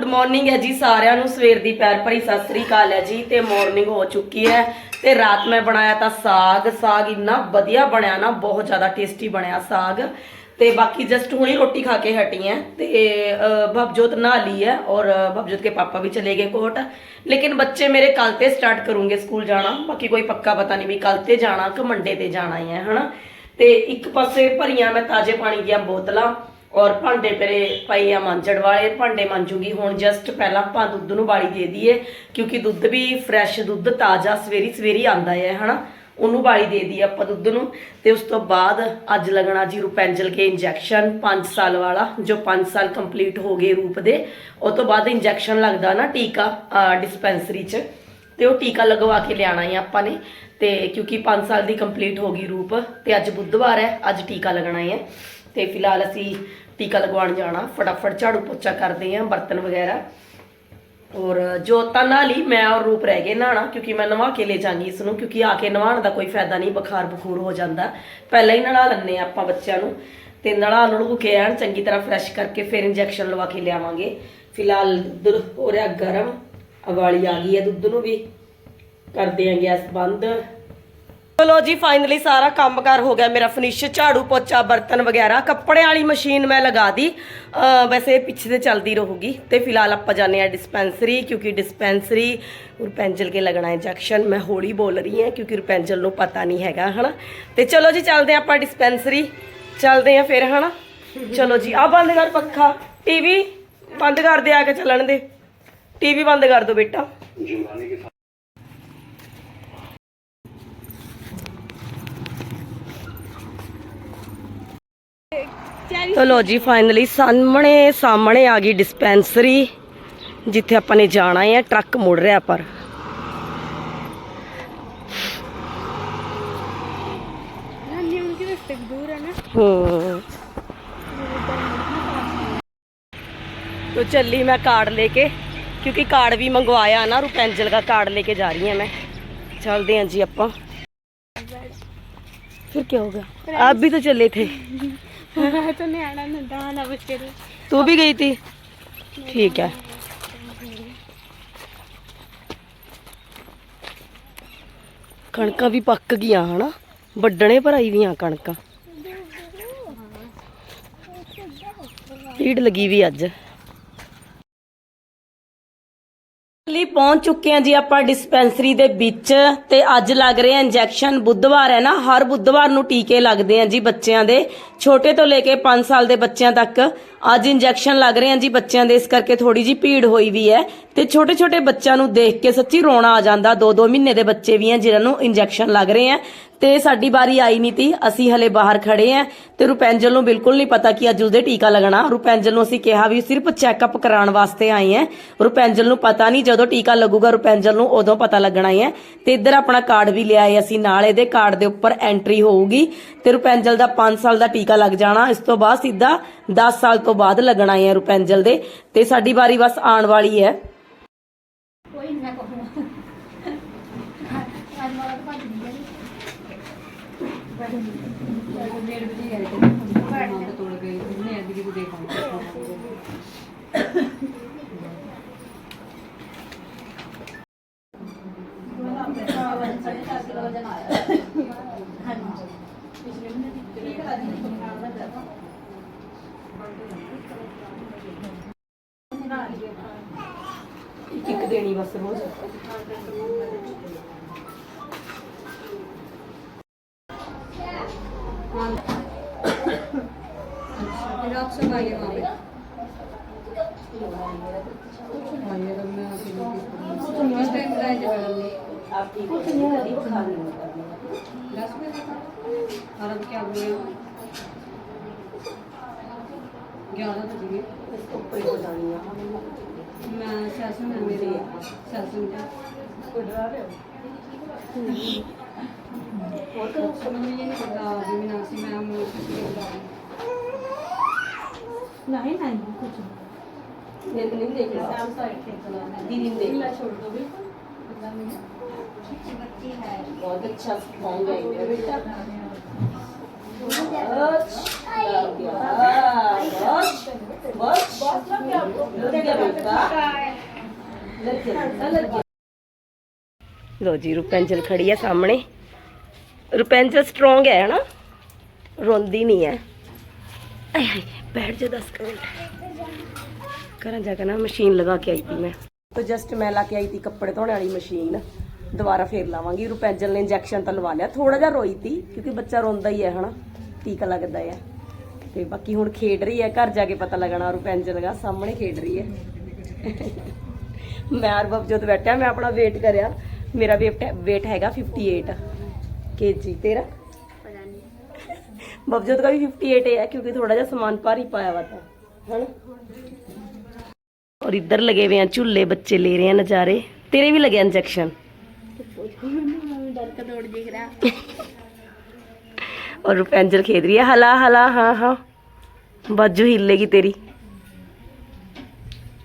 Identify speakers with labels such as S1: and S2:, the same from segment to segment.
S1: Good morning ਹੈ ਜੀ ਸਾਰਿਆਂ ਨੂੰ। ਸਵੇਰ ਦੀ ਪੈਰ ਭਰੀ ਸਤਿ ਸ੍ਰੀ ਅਕਾਲ ਹੈ ਜੀ ਤੇ ਮਾਰਨਿੰਗ ਹੋ ਚੁੱਕੀ ਹੈ ਤੇ ਰਾਤ ਮੈਂ ਬਣਾਇਆ ਤਾਂ ਸਾਗ। ਸਾਗ ਇੰਨਾ ਵਧੀਆ ਬਣਿਆ ਨਾ ਬਹੁਤ ਜ਼ਿਆਦਾ ਟੇਸਟੀ ਬਣਿਆ ਸਾਗ। ਤੇ ਬਾਕੀ ਜਸਟ ਹੁਣੀ ਰੋਟੀ ਖਾ ਕੇ ਹਟੀ ਹੈ ਤੇ ਅਹ, ਭਵਜੋਤ ਨਹਾ ਲਈ ਹੈ ਔਰ ਅਹ, ਭਵਜੋਤ ਕੇ ਪਾਪਾ ਵੀ ਚਲੇ ਗਏ ਕੋਟ। ਲੇਕਿਨ ਬੱਚੇ ਮੇਰੇ ਕੱਲ ਤੇ ਸਟਾਰਟ ਕਰੂੰਗੇ ਸਕੂਲ ਜਾਣਾ। ਬਾਕੀ ਕੋਈ ਪੱਕਾ ਪਤਾ ਨਹੀਂ ਵੀ ਕੱਲ ਤੇ ਜਾਣਾ ਕਿ ਮੰਡੇ ਤੇ ਜਾਣਾ ਹੀ ਹੈ ਹਨਾ? ਤੇ ਇੱਕ ਪਾਸੇ ਭਰੀਆਂ ਮੈਂ ਤਾਜ਼ੇ ਪਾਣੀ ਦੀਆਂ ਬੋਤਲਾਂ ਔਰ ਭਾਂਡੇ ਪਰੇ ਪਏ ਆ ਮਾਂਜਣ ਵਾਲੇ, ਭਾਂਡੇ ਮਾਂਜੂਗੀ। ਹੁਣ ਜਸਟ ਪਹਿਲਾਂ ਆਪਾਂ ਦੁੱਧ ਨੂੰ ਬਾਲੀ ਦੇ ਦਈਏ, ਕਿਉਂਕਿ ਦੁੱਧ ਵੀ ਫਰੈਸ਼ ਦੁੱਧ ਤਾਜ਼ਾ ਸਵੇਰੀ ਸਵੇਰੀ ਆਂਦਾ ਹੈ, ਹਨਾ? ਉਹਨੂੰ ਬਾਲੀ ਦੇ ਦਈਏ ਆਪਾਂ ਦੁੱਧ ਨੂੰ। ਤੇ ਉਸ ਤੋਂ ਬਾਅਦ ਅੱਜ ਲੱਗਣਾ ਜੀ ਰੂਪੈਂਜਲ ਕੇ ਇੰਜੈਕਸ਼ਨ 5 ਸਾਲ ਵਾਲਾ, ਜੋ 5 ਸਾਲ ਕੰਪਲੀਟ ਹੋ ਗਏ ਰੂਪ ਦੇ। ਉਹ ਤੋਂ ਬਾਅਦ ਇੰਜੈਕਸ਼ਨ ਲੱਗਦਾ ਨਾ ਟੀਕਾ ਡਿਸਪੈਂਸਰੀ 'ਚ। ਤੇ ਉਹ ਟੀਕਾ ਲਗਵਾ ਕੇ ਲਿਆਣਾ ਹੈ ਆਪਾਂ ਨੇ। ਤੇ ਕਿਉਂਕਿ 5 ਸਾਲ ਦੀ ਕੰਪਲੀਟ ਹੋ ਗਈ ਰੂਪ, ਤੇ ਅੱਜ ਬੁੱਧਵਾਰ ਹੈ, ਅੱਜ ਟੀਕਾ ਲੱਗਣਾ ਹੈ। ਤੇ ਫਿਲਹਾਲ ਅਸੀਂ ਟੀਕਾ ਲਗਵਾਉਣ ਜਾਣਾ। ਫਟਾਫਟ ਝਾੜੂ ਪੋਚਾ ਕਰਦੇ ਆਂ, ਬਰਤਨ ਵਗੈਰਾ। ਔਰ ਜੋਤਾਂ ਨਾਲ ਹੀ ਮੈਂ ਔਰ ਰੂਪ ਰਹਿ ਗਏ ਨਹਾਣਾ ਕਿਉਂਕਿ ਮੈਂ ਨਵਾ ਕੇ ਲੈ ਜਾਣੀ ਇਸ ਨੂੰ, ਕਿਉਂਕਿ ਆ ਕੇ ਨਵਾਉਣ ਦਾ ਕੋਈ ਫਾਇਦਾ ਨਹੀਂ, ਬੁਖਾਰ ਬਖੂਰ ਹੋ ਜਾਂਦਾ। ਪਹਿਲਾਂ ਹੀ ਨਲਾ ਲੈਂਦੇ ਆ ਆਪਾਂ ਬੱਚਿਆਂ ਨੂੰ। ਤੇ ਨਲਾ ਨਲੂ ਕੇ ਆਣ, ਚੰਗੀ ਤਰ੍ਹਾਂ ਫਰੈਸ਼ ਕਰਕੇ ਫਿਰ ਇੰਜੈਕਸ਼ਨ ਲਵਾ ਕੇ ਲਿਆਵਾਂਗੇ। ਫਿਲਹਾਲ ਦੁੱਧ ਹੋ ਰਿਹਾ ਗਰਮ ਅਵਾਲੀ ਆ ਗਈ ਹੈ ਦੁੱਧ ਨੂੰ ਵੀ। ਕਰਦੇ ਆਂ ਗੈਸ ਬੰਦ। ਚਲੋ ਜੀ ਫਾਈਨਲੀ ਸਾਰਾ ਕੰਮ ਕਾਰ ਹੋ ਗਿਆ ਮੇਰਾ ਫਿਨਿਸ਼ ਝਾੜੂ ਪੋਚਾ, ਬਰਤਨ ਵਗੈਰਾ ਕੱਪੜੇ ਵਾਲੀ ਮਸ਼ੀਨ ਮੈਂ ਲਗਾ ਦੀ ਵੈਸੇ ਪਿੱਛੇ ਤੇ ਚੱਲਦੀ ਰਹੂਗੀ ਤੇ ਫਿਲਹਾਲ ਆਪਾਂ ਜਾਣੇ ਆ ਡਿਸਪੈਂਸਰੀ ਕਿਉਂਕਿ ਡਿਸਪੈਂਸਰੀ ਰੁਪੈਂਜਲ ਕੇ ਲੱਗਣਾ ਇੰਜੈਕਸ਼ਨ ਮੈਂ ਹੌਲੀ ਬੋਲ ਰਹੀ ਹਾਂ ਕਿਉਂਕਿ ਰੁਪੈਂਜਲ ਨੂੰ ਪਤਾ ਨਹੀਂ ਹੈਗਾ, ਹਨਾ? ਤੇ ਚਲੋ ਜੀ, ਚੱਲਦੇ ਆਪਾਂ ਡਿਸਪੈਂਸਰੀ ਚੱਲਦੇ ਆ ਫਿਰ, ਹਨਾ? ਚਲੋ ਜੀ ਆ ਬੰਦ ਕਰ ਪੱਖਾ ਟੀਵੀ ਬੰਦ ਕਰ ਦੇ ਆ ਕੇ ਚੱਲਣ ਦੇ। ਟੀਵੀ ਬੰਦ ਕਰ ਦੋ ਬੇਟਾ। ਚਲੋ ਜੀ ਫਾਈਨਲੀ ਸਾਹਮਣੇ ਸਾਹਮਣੇ ਆ ਗਈ ਡਿਸਪੈਂਸਰੀ ਜਿੱਥੇ ਆਪਾਂ ਨੇ ਜਾਣਾ ਹੈ ਟਰੱਕ ਮੁੜ ਰਿਹਾ ਪਰ
S2: ਹਾਂਜੀ ਉਨਕੀ ਰਸਤੇ ਦੂਰ ਹੈ ਨਾ
S1: ਹੂੰ तो चली मैं कार्ड लेके क्योंकि कार्ड भी मंगवाया ना रुपेंजल का कार्ड लेके जा रही हैं मैं चलते हैं जी अपा फिर क्या होगा आप भी तो चले थे
S2: ਮੈਂ ਤਾਂ ਨਿਆਣਾ ਨੰਦਾ ਵਾਲਾ ਬੱਚੇ ਨੂੰ
S1: तू भी गई थी ठीक है ਕਣਕਾਂ ਵੀ ਪੱਕ ਗਈਆਂ ਹਨਾ ਵੱਡਣੇ ਭਰਾਈ ਦੀਆਂ ਕਣਕਾਂ ਭੀੜ ਲੱਗੀ ਵੀ ਅੱਜ ਪਹੁੰਚ ਚੁੱਕੇ ਹਾਂ ਜੀ ਆਪਾਂ ਡਿਸਪੈਂਸਰੀ ਦੇ ਵਿੱਚ ਤੇ ਅੱਜ ਲੱਗ ਰਹੇ ਆ ਇੰਜੈਕਸ਼ਨ ਬੁੱਧਵਾਰ ਹੈ ਨਾ, ਹਰ ਬੁੱਧਵਾਰ ਨੂੰ ਟੀਕੇ ਲੱਗਦੇ ਆ ਜੀ ਬੱਚਿਆਂ ਦੇ, ਛੋਟੇ ਤੋਂ ਲੈ ਕੇ 5 ਸਾਲ ਦੇ ਬੱਚਿਆਂ ਤੱਕ। ਅੱਜ ਇੰਜੈਕਸ਼ਨ ਲੱਗ ਰਹੇ ਆ ਜੀ ਬੱਚਿਆਂ ਦੇ, ਇਸ ਕਰਕੇ ਥੋੜੀ ਜੀ ਭੀੜ ਹੋਈ ਵੀ ਹੈ। ਤੇ ਛੋਟੇ ਛੋਟੇ ਬੱਚਿਆਂ ਨੂੰ ਦੇਖ ਕੇ ਸੱਚੀ ਰੋਣਾ ਆ ਜਾਂਦਾ 2-2 ਮਹੀਨੇ ਦੇ ਬੱਚੇ ਵੀ ਆ ਜਿਨ੍ਹਾਂ ਨੂੰ ਇੰਜੈਕਸ਼ਨ ਲੱਗ ਰਹੇ ਆ। ਤੇ ਸਾਡੀ ਵਾਰੀ ਆਈ ਨਹੀਂ ਤੀ। ਅਸੀਂ ਹਲੇ ਬਾਹਰ ਖੜੇ ਆ ਤੇ ਰੁਪੈਂਜਲ ਨੂੰ ਬਿਲਕੁਲ ਨਹੀਂ ਪਤਾ ਕਿ ਅੱਜ ਉਸਦੇ ਟੀਕਾ ਲੱਗਣਾ। ਰੁਪੈਂਜਲ ਨੂੰ ਅਸੀਂ ਕਿਹਾ ਵੀ ਸਿਰਫ ਚੈੱਕਅਪ ਕਰਾਉਣ ਵਾਸਤੇ ਆਏ ਆ। ਰੁਪੈਂਜਲ ਨੂੰ ਪਤਾ ਨਹੀਂ ਜਦੋਂ ਟੀਕਾ ਲੱਗੂਗਾ, ਰੁਪੈਂਜਲ ਨੂੰ ਉਦੋਂ ਪਤਾ ਲੱਗਣਾ ਹੈ ਤੇ ਇੱਧਰ ਆਪਣਾ ਕਾਰਡ ਵੀ ਲਿਆਏ ਅਸੀਂ ਨਾਲ, ਇਹਦੇ ਕਾਰਡ ਦੇ ਉੱਪਰ ਐਂਟਰੀ ਹੋਊਗੀ ਤੇ ਰੁਪੈਂਜਲ ਦਾ 5 ਸਾਲ ਦਾ ਟੀਕਾ ਲੱਗ ਜਾਣਾ। ਇਸ ਤੋਂ ਬਾਅਦ ਸਿੱਧਾ 10 ਸਾਲ ਤੋਂ ਬਾਅਦ ਲੱਗਣਾ ਹੈ ਰੁਪੈਂਜਲ ਦੇ। ਤੇ ਸਾਡੀ ਵਾਰੀ ਬਸ ਆਉਣ ਵਾਲੀ ਹੈ।
S2: ਕੋਈ ਨਾ ਕਹੂੰ ਅੱਜ ਮਾਰਾ ਤਾਂ ਭੱਜ ਨਹੀਂ
S3: ਡੇਢ ਵਜੇ ਗਏ ਤੇ ਮਾਂ ਤਾਂ ਤੋੜ ਗਈ ਉਹਨੇ ਅੱਧੀ ਕਿਤੇ ਦੇਖਾਂਗੇ
S1: ਇੱਕ ਇੱਕ ਦੇਣੀ ਬਸ ਰੋਜ਼
S3: फिर आप सब आइए वहाँ पे आइए तो मैं फर्स्ट टाइम कराया जब
S1: आप ठीक हो कभी बुखार नहीं होता
S3: दस बजे का और अब क्या हुआ ग्यारह बज गए
S1: इसको ऊपर ही हो जानी है
S3: मैं सैसन है मेरी सैसन का
S1: कोई डरा रहे हो
S3: और तो समझ में ये नहीं पड़ता अभी मीनाक्षी मैम किसी के बता रही
S2: ਨਹੀਂ ਨਹੀਂ ਕੁਝ
S1: नहीं नहीं देख लो दीदी ने देख लो
S3: छोड़ दो बिल्कुल
S1: बहुत अच्छा सॉन्ग है ये बेटा अच्छा बस बस ਲੋ ਜੀ ਰੁਪੈਂਜਲ ਖੜੀ ਹੈ ਸਾਹਮਣੇ ਰੁਪੈਂਜਲ ਸਟਰੋਂਗ ਹੈ ਹਨਾ ਰੋਂਦੀ ਨਹੀਂ ਹੈ ਆਏ ਹਾਏ ਬੈਠ ਜਾ 10 ਮਿੰਟ ਕਰਾਂ ਜਾ ਕੇ ਨਾ ਮਸ਼ੀਨ ਲਗਾ ਕੇ ਆਈ ਤੀ ਮੈਂ। ਤਾਂ ਜਸਟ ਮੈਂ ਲਾ ਕੇ ਆਈ ਤੀ ਕੱਪੜੇ ਧੋਣ ਵਾਲੀ ਮਸ਼ੀਨ। ਦੁਬਾਰਾ ਫੇਰ ਲਾਵਾਂਗੀ। ਰੁਪੈਂਜਲ ਨੇ ਇੰਜੈਕਸ਼ਨ ਤਾਂ ਲਵਾ ਲਿਆ। ਥੋੜਾ ਜਿਹਾ ਰੋਈ ਤੀ, ਕਿਉਂਕਿ ਬੱਚਾ ਰੋਂਦਾ ਹੀ ਹੈ, ਹਨਾ? ਟੀਕਾ ਲੱਗਦਾ ਹੈ। ਤੇ ਬਾਕੀ ਹੁਣ ਖੇਡ ਰਹੀ ਹੈ। ਘਰ ਜਾ ਕੇ ਪਤਾ ਲੱਗਣਾ ਰੁਪੈਂਜਲ ਦਾ। ਸਾਹਮਣੇ ਖੇਡ ਰਹੀ ਹੈ। ਮੈਂ ਔਰ ਬਬਜੋਤ ਬੈਠਿਆ। ਮੈਂ ਆਪਣਾ ਵੇਟ ਕਰਿਆ। ਮੇਰਾ ਵੇਟ weight ਹੈਗਾ 58 kg ਤੇਰਾ? बबजोत का भी 58 है क्योंकि थोड़ा जा सामान पर ही पाया हुआ था है ना और इधर लगे हुए हैं झूले बच्चे ले रहे हैं नज़ारे तेरे भी लगे इंजेक्शन
S2: डर का दौड़ दिख रहा
S1: और रुपेंजल खेद रही है हला हला हाँ हाँ बाजू हिलेगी तेरी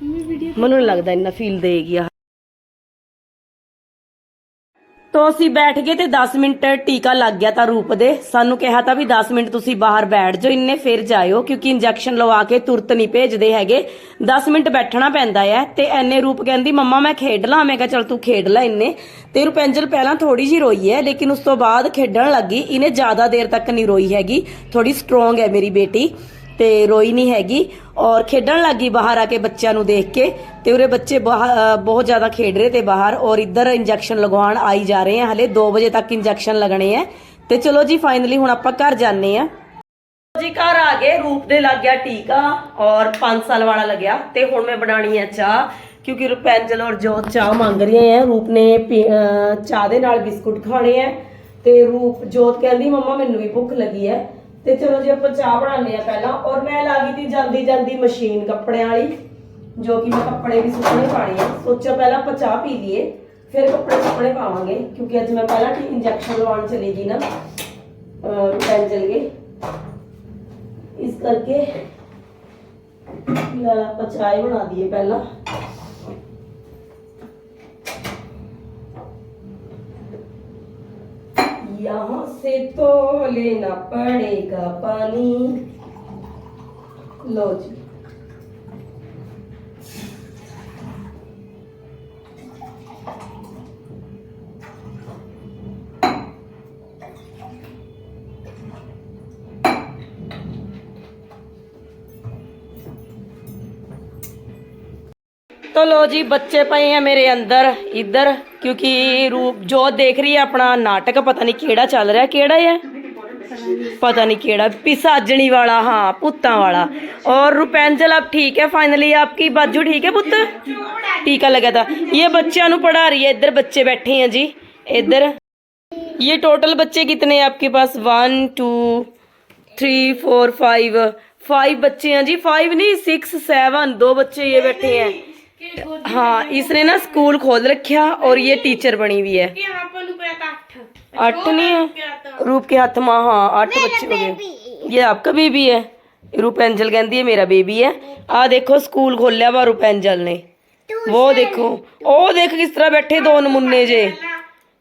S1: ਮੈਨੂੰ ਨਹੀਂ ਲੱਗਦਾ ਇੰਨਾ ਫੀਲ ਦੇਗੀ ਤੋ ਅਸੀਂ ਬੈਠ ਗਏ ਤੇ 10 ਮਿੰਟ ਟੀਕਾ ਲੱਗ ਗਿਆ ਤਾਂ ਰੂਪ ਦੇ। ਸਾਨੂੰ ਕਿਹਾ ਤਾਂ ਵੀ 10 ਮਿੰਟ ਤੁਸੀਂ ਬਾਹਰ ਬੈਠ ਜਾਓ, ਇੰਨੇ ਫਿਰ ਜਾਇਓ, ਕਿਉਂਕਿ ਇੰਜੈਕਸ਼ਨ ਲਵਾ ਕੇ ਤੁਰਤ ਨਹੀਂ ਭੇਜਦੇ ਹੈਗੇ। 10 ਮਿੰਟ ਬੈਠਣਾ ਪੈਂਦਾ ਹੈ ਤੇ ਐਨੇ ਰੂਪ ਕਹਿੰਦੀ, ਮੰਮਾ, ਮੈਂ ਖੇਡ ਲਾਂ। ਮੈਂ ਕਿਹਾ, ਚਲ ਤੂੰ ਖੇਡ ਲੈ ਇੰਨੇ। ਤੇ ਰੁਪੈਂਜਲ ਪਹਿਲਾਂ ਥੋੜੀ ਜੀ ਰੋਈ ਹੈ, ਲੇਕਿਨ ਉਸ ਤੋਂ ਬਾਅਦ ਖੇਡਣ ਲੱਗੀ। ਇਹਨੇ ਜ਼ਿਆਦਾ ਦੇਰ ਤੱਕ ਨਹੀਂ ਰੋਈ ਹੈਗੀ। ਥੋੜੀ ਸਟਰੋਂਗ ਹੈ ਮੇਰੀ ਬੇਟੀ। ਤੇ ਰੋਈ ਨਹੀਂ ਹੈਗੀ ਔਰ ਖੇਡਣ ਲੱਗੀ ਬਾਹਰ ਆ ਕੇ ਬੱਚਿਆਂ ਨੂੰ ਦੇਖ ਕੇ ਤੇ ਉਰੇ ਬੱਚੇ ਬਾਹ- ਬਹੁਤ ਜ਼ਿਆਦਾ ਖੇਡ ਰਹੇ ਤੇ ਬਾਹਰ ਔਰ ਇੱਧਰ ਇੰਜੈਕਸ਼ਨ ਲਗਵਾਉਣ ਆਈ ਜਾ ਰਹੇ ਆ। ਹਲੇ 2 ਵਜੇ ਤੱਕ ਇੰਜੈਕਸ਼ਨ ਲੱਗਣੇ ਆ। ਤੇ ਚਲੋ ਜੀ ਫਾਈਨਲੀ ਹੁਣ ਆਪਾਂ ਘਰ ਜਾਂਦੇ ਆ। ਜੀ, ਘਰ ਆ ਗਏ। ਰੂਪ ਦੇ ਲੱਗ ਗਿਆ ਟੀਕਾ ਔਰ 5 ਸਾਲ ਵਾਲਾ ਲੱਗਿਆ ਤੇ ਹੁਣ ਮੈਂ ਬਣਾਣੀ ਆ ਚਾਹ ਕਿਉਂਕਿ ਰੁਪੈਂਜਲ ਔਰ ਜੋਤ ਚਾਹ ਮੰਗ ਰਹੀਆਂ ਆ। ਰੂਪ ਨੇ ਚਾਹ ਦੇ ਨਾਲ ਬਿਸਕੁਟ ਖਾਣੇ ਆ ਤੇ ਰੂਪ ਜੋਤ ਕਹਿੰਦੀ, ਮੰਮਾ, ਮੈਨੂੰ ਵੀ ਭੁੱਖ ਲੱਗੀ ਹੈ। ਤੇ ਚਲੋ ਜੀ ਆਪਾਂ ਚਾਹ ਬਣਾਉਂਦੇ ਆ ਪਹਿਲਾਂ। ਔਰ ਮੈਂ ਲਾ ਗਈ ਤੀ ਜਾਂਦੀ ਜਾਂਦੀ ਮਸ਼ੀਨ ਕੱਪੜਿਆਂ ਵਾਲੀ, ਜੋ ਕਿ ਮੈਂ ਕੱਪੜੇ ਵੀ ਸੁੱਕਣੇ ਪਾਣੇ ਆ। ਸੋਚਿਆ ਪਹਿਲਾਂ ਆਪਾਂ ਚਾਹ ਪੀ ਲਈਏ, ਫਿਰ ਕੱਪੜੇ ਸੁੱਕਣੇ ਪਾਵਾਂਗੇ, ਕਿਉਂਕਿ ਅੱਜ ਮੈਂ ਪਹਿਲਾਂ ਇੰਜੈਕਸ਼ਨ ਲਵਾਉਣ ਚਲੀ ਗਈ ਨਾ। ਅਹ ਰੁਪੈਂਜਲ ਕੇ ਇਸ ਕਰਕੇ ਯਾਰ ਆਪਾਂ ਚਾय ਬਣਾ ਦਈਏ ਪਹਿਲਾਂ। यहाँ से तो लेना पड़ेगा पानी लो जी तो लो जी, बच्चे पए हैं मेरे अंदर, इधर, क्योंकि रूप जो देख रही है अपना नाटक, पता नहीं केड़ा चल रहा है, केड़ा है पता नहीं केड़ा, पिसाजनी वाला हाँ पुत्ता वाला। और रुपेंजल अब ठीक है फाइनली आपकी बाजू ठीक है, पुत्त? टीका लगा था। ये बच्चों पढ़ा रही है, इधर बच्चे बैठे हैं जी, इधर। ये टोटल बच्चे कितने हैं आपके पास? One two three four five five बच्चे हैं जी फाइव नहीं सिक्स सेवन दो बच्चे ये बैठे हैं। हाँ इसने ना स्कूल खोल रखा और ये टीचर बनी हुई है। अठ तो नहीं है? रूप के हाथ में हाँ अठ तो बच्चे हो गए ये आपका बेबी है। रूप एंजल कहती है मेरा बेबी है। आ देखो स्कूल खोल लिया वा रूप एंजल ने। वो देखो ओ देख किस तरह बैठे दो नमूने जे।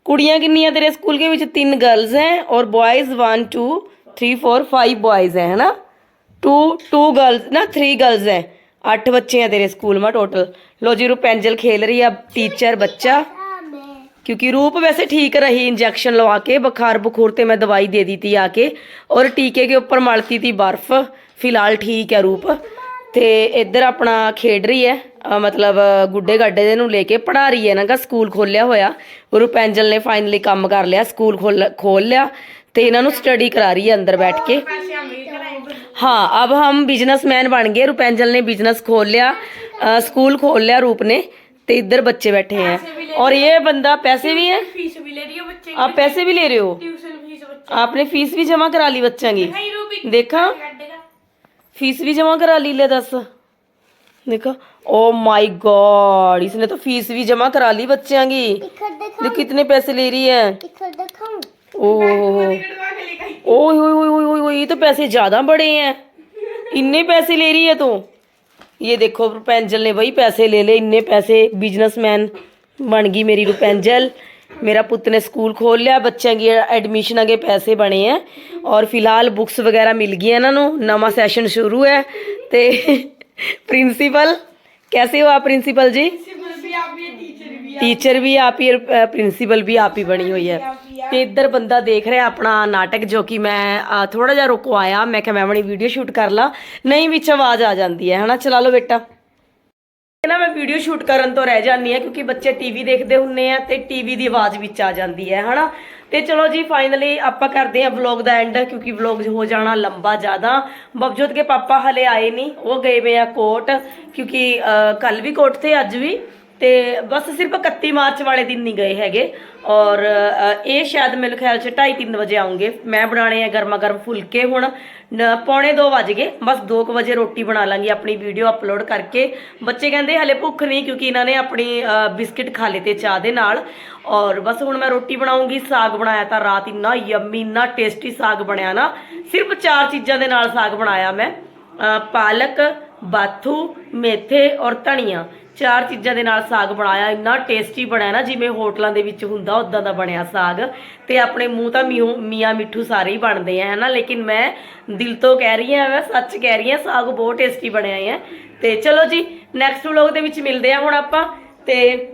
S1: कुड़िया कि तेरे स्कूल के तीन गर्ल्स हैं और boys one two three four five boys हैं है ना? टू टू गर्ल्स ना थ्री गर्ल्स हैं। आठ बच्चे हैं तेरे स्कूल में टोटल लो जी रूपेंजल खेल रही है अब टीचर बच्चा क्योंकि रूप वैसे ठीक रही इंजेक्शन लगा के बुखार बुखूर ਤੇ ਮੈਂ ਦਵਾਈ ਦੇ ਦਿੱਤੀ ਆ ਕੇ ਔਰ ਟੀਕੇ ਕੇ ਉੱਪਰ ਮਲਤੀ ਤੀ ਬਰਫ਼ ਫਿਲਹਾਲ ਠੀਕ ਹੈ ਰੂਪ ਤੇ ਇੱਧਰ ਆਪਣਾ ਖੇਡ ਰਹੀ ਹੈ ਅਹ ਮਤਲਬ ਗੁੱਡੇ ਗਾਡੇ ਦੇ ਨੂੰ ਲੈ ਕੇ ਪੜਾ ਰਹੀ ਹੈ ਨਾ ਗਾ ਸਕੂਲ ਖੋਲਿਆ ਹੋਇਆ ਰੂਪੈਂਜਲ ਨੇ ਫਾਈਨਲੀ ਕੰਮ ਕਰ ਲਿਆ ਸਕੂਲ ਖੋਲ ਖੋਲ ਲਿਆ ਤੇ ਇਹਨਾਂ ਨੂੰ ਸਟੱਡੀ ਕਰਾ ਰਹੀ ਹੈ ਅੰਦਰ ਬੈਠ ਕੇ हाँ अब हम बिजनेसमैन बन गए। रुपेंजल ने बिज़नेस खोल लिया अ, स्कूल खोल लिया रूप ने तो इधर बच्चे बैठे हैं। और ये बंदा पैसे भी है?
S4: फ़ीस भी ले रही बच्चे
S1: आप पैसे भी ले रहे हो?
S4: ट्यूशन फ़ीस बच्चे
S1: आपने फ़ीस भी जमा करा ली बच्चों की? देखा? फ़ीस भी जमा करा ली ले दस। देखा? ओ माय गॉड इसने तो फ़ीस भी जमा करा ली बच्चों की। देख कितने पैसे ले रही है। ओ
S4: कटवा के लेकर आई
S1: ओए ओए ओए ओए ओए ओए ये तो पैसे ज्यादा बड़े हैं इतने पैसे ले रही है तू ये देखो रुपेंजल ने वही पैसे ले ले इतने पैसे बिजनेसमैन बन गई मेरी रुपेंजल मेरा पुत्र ने स्कूल खोल लिया बच्चों की एडमिशन के पैसे बने हैं और फिलहाल बुक्स वगैरह मिल गई इन्हों नवा सैशन शुरू है ते प्रिंसिपल कैसे हो आप प्रिंसिपल जी
S4: भी आप भी टीचर भी
S1: ਟੀਚਰ ਵੀ ਆਪ ਹੀ ਪ੍ਰਿੰਸੀਪਲ ਵੀ ਆਪ ਹੀ ਬਣੀ ਹੋਈ ਹੈ। ਤੇ ਇੱਧਰ ਬੰਦਾ ਦੇਖ ਰਿਹਾ ਆਪਣਾ ਨਾਟਕ ਜੋ ਕਿ ਮੈਂ ਥੋੜਾ ਜਿਹਾ ਰੁਕਵਾਇਆ ਮੈਂ ਕਿਹਾ ਮੈਂ ਆਪਣੀ ਵੀਡੀਓ ਸ਼ੂਟ ਕਰ ਲਾਂ। ਨਹੀਂ ਵਿੱਚ ਆਵਾਜ਼ ਆ ਜਾਂਦੀ ਹੈ ਹਨਾ? ਚਲਾ ਲਓ ਬੇਟਾ। ਨਾ ਮੈਂ ਵੀਡੀਓ ਸ਼ੂਟ ਕਰਨ ਤੋਂ ਰਹਿ ਜਾਂਦੀ ਆ ਕਿਉਂਕਿ ਬੱਚੇ ਟੀਵੀ ਦੇਖਦੇ ਹੁੰਨੇ ਆ ਤੇ ਟੀਵੀ ਦੀ ਆਵਾਜ਼ ਵਿੱਚ ਆ ਜਾਂਦੀ ਹੈ ਹਨਾ? ਤੇ ਚਲੋ ਜੀ ਫਾਈਨਲੀ ਆਪਾਂ ਕਰਦੇ ਆ ਵਲੌਗ ਦਾ ਐਂਡ ਕਿਉਂਕਿ ਵਲੌਗ ਹੋ ਜਾਣਾ ਲੰਬਾ ਜ਼ਿਆਦਾ। ਬਵਜੋਤ ਕੇ ਪਾਪਾ ਹਲੇ ਆਏ ਨਹੀਂ ਉਹ ਗਏ ਵੇ ਆ ਕੋਟ ਕਿਉਂਕਿ ਕੱਲ ਵੀ ਕੋਟ ਥੇ ਅੱਜ ਵੀ। ਤੇ ਬਸ ਸਿਰਫ 31 ਮਾਰਚ ਵਾਲੇ ਦਿਨ ਨਹੀਂ ਗਏ ਹੈਗੇ। ਔਰ ਇਹ ਸ਼ਾਇਦ ਮੇਰੇ ਖਿਆਲ ਚ 2:30 ਵਜੇ ਆਉਂਗੇ ਮੈਂ ਬਣਾਣੇ ਆ ਗਰਮਾ ਗਰਮ ਫੁਲਕੇ ਹੁਣ। ਪੌਣੇ 2 ਵਜ ਗਏ। ਬਸ 2 ਵਜੇ ਰੋਟੀ ਬਣਾ ਲਾਂਗੀ ਆਪਣੀ ਵੀਡੀਓ ਅਪਲੋਡ ਕਰਕੇ। ਬੱਚੇ ਕਹਿੰਦੇ ਹਲੇ ਭੁੱਖ ਨਹੀਂ ਕਿਉਂਕਿ ਇਹਨਾਂ ਨੇ ਆਪਣੀ ਅ, ਬਿਸਕਿਟ ਖਾ ਲਏ ਤੇ ਚਾਹ ਦੇ ਨਾਲ। ਔਰ ਬਸ ਹੁਣ ਮੈਂ ਰੋਟੀ ਬਣਾਉਂਗੀ ਸਾਗ ਬਣਾਇਆ ਤਾਂ ਰਾਤ ਇੰਨਾ ਯੰਮੀ ਇੰਨਾ ਟੇਸਟੀ ਸਾਗ ਬਣਿਆ ਨਾ। ਸਿਰਫ ਚਾਰ ਚੀਜ਼ਾਂ ਦੇ ਨਾਲ ਸਾਗ ਬਣਾਇਆ ਮੈਂ। ਪਾਲਕ ਬਾਥੂ, ਮੇਥੇ ਔਰ ਧਨੀਆ। ਚਾਰ ਚੀਜ਼ਾਂ ਦੇ ਨਾਲ ਸਾਗ ਬਣਾਇਆ। ਇੰਨਾ ਟੇਸਟੀ ਬਣਿਆ ਨਾ, ਜਿਵੇਂ ਹੋਟਲਾਂ ਦੇ ਵਿੱਚ ਹੁੰਦਾ ਉਦਾਂ ਦਾ ਬਣਿਆ ਸਾਗ। ਤੇ ਆਪਣੇ ਮੂੰਹ ਤਾਂ ਮੀਹੂ ਮੀਆਂ ਮਿੱਠੂ ਸਾਰੇ ਹੀ ਬਣਦੇ ਆ, ਹਨਾ? ਲੇਕਿਨ ਮੈਂ ਦਿਲ ਤੋਂ ਕਹਿ ਰਹੀ ਹਾਂ, ਮੈਂ ਸੱਚ ਕਹਿ ਰਹੀ ਹਾਂ, ਸਾਗ ਬਹੁਤ ਟੇਸਟੀ ਬਣਿਆ ਹੈ ਤੇ ਚਲੋ ਜੀ ਨੈਕਸਟ ਵਲੋਗ ਦੇ ਵਿੱਚ ਮਿਲਦੇ ਆ ਹੁਣ ਆਪਾਂ। ਤੇ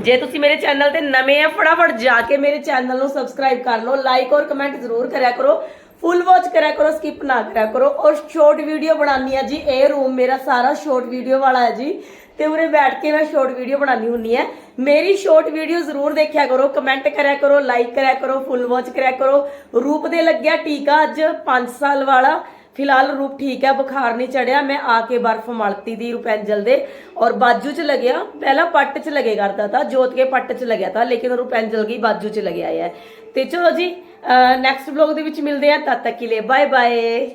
S1: ਜੇ ਤੁਸੀਂ ਮੇਰੇ ਚੈਨਲ ਤੇ ਨਵੇਂ ਆ, ਫਟਾਫਟ ਜਾ ਕੇ ਮੇਰੇ ਚੈਨਲ ਨੂੰ ਸਬਸਕ੍ਰਾਈਬ ਕਰ ਲਓ ਲਾਈਕ ਔਰ ਕਮੈਂਟ ਜ਼ਰੂਰ ਕਰਿਆ ਕਰੋ। ਫੁੱਲ ਵਾਚ ਕਰਿਆ ਕਰੋ ਸਕਿਪ ਨਾ ਕਰਿਆ ਕਰੋ। ਔਰ ਸ਼ਾਰਟ ਵੀਡੀਓ ਬਣਾਉਣੀ ਆ ਜੀ, ਇਹ ਰੂਮ ਮੇਰਾ ਸਾਰਾ ਸ਼ਾਰਟ ਵੀਡੀਓ ਵਾਲਾ ਹੈ ਜੀ। ਤੇ ਉਰੇ ਬੈਠ ਕੇ ਮੈਂ ਸ਼ਾਰਟ ਵੀਡੀਓ ਬਣਾਉਣੀ ਹੁੰਨੀ ਹੈ। ਮੇਰੀ ਸ਼ਾਰਟ ਵੀਡੀਓ ਜ਼ਰੂਰ ਦੇਖਿਆ ਕਰੋ ਕਮੈਂਟ ਕਰਿਆ ਕਰੋ ਲਾਈਕ ਕਰਿਆ ਕਰੋ, ਫੁੱਲ ਵਾਚ ਕਰਿਆ ਕਰੋ। ਰੂਪ ਦੇ ਲੱਗਿਆ ਟੀਕਾ ਅੱਜ 5 ਸਾਲ ਵਾਲਾ। ਫਿਲਹਾਲ ਰੂਪ ਠੀਕ ਹੈ, ਬੁਖਾਰ ਨਹੀਂ ਚੜਿਆ। ਮੈਂ ਆ ਕੇ ਬਰਫ ਮਲਤੀ ਦੀ ਰੁਪੈਂਜਲ ਦੇ। ਔਰ ਬਾਜੂ 'ਚ ਲੱਗਿਆ, ਪਹਿਲਾਂ ਪੱਟ 'ਚ ਲਗੇ ਕਰਦਾ ਤਾਂ, ਜੋਤ ਕੇ ਪੱਟ 'ਚ ਲੱਗਿਆ ਤਾਂ, ਲੇਕਿਨ ਰੁਪੈਂਜਲ ਕੀ ਬਾਜੂ 'ਚ ਲੱਗਿਆ ਹੈ। ਤੇ ਚਲੋ ਜੀ ਨੈਕਸਟ ਵਲੌਗ ਦੇ ਵਿੱਚ ਮਿਲਦੇ ਆ ਤਦ ਤੱਕ ਲਈ ਬਾਏ ਬਾਏ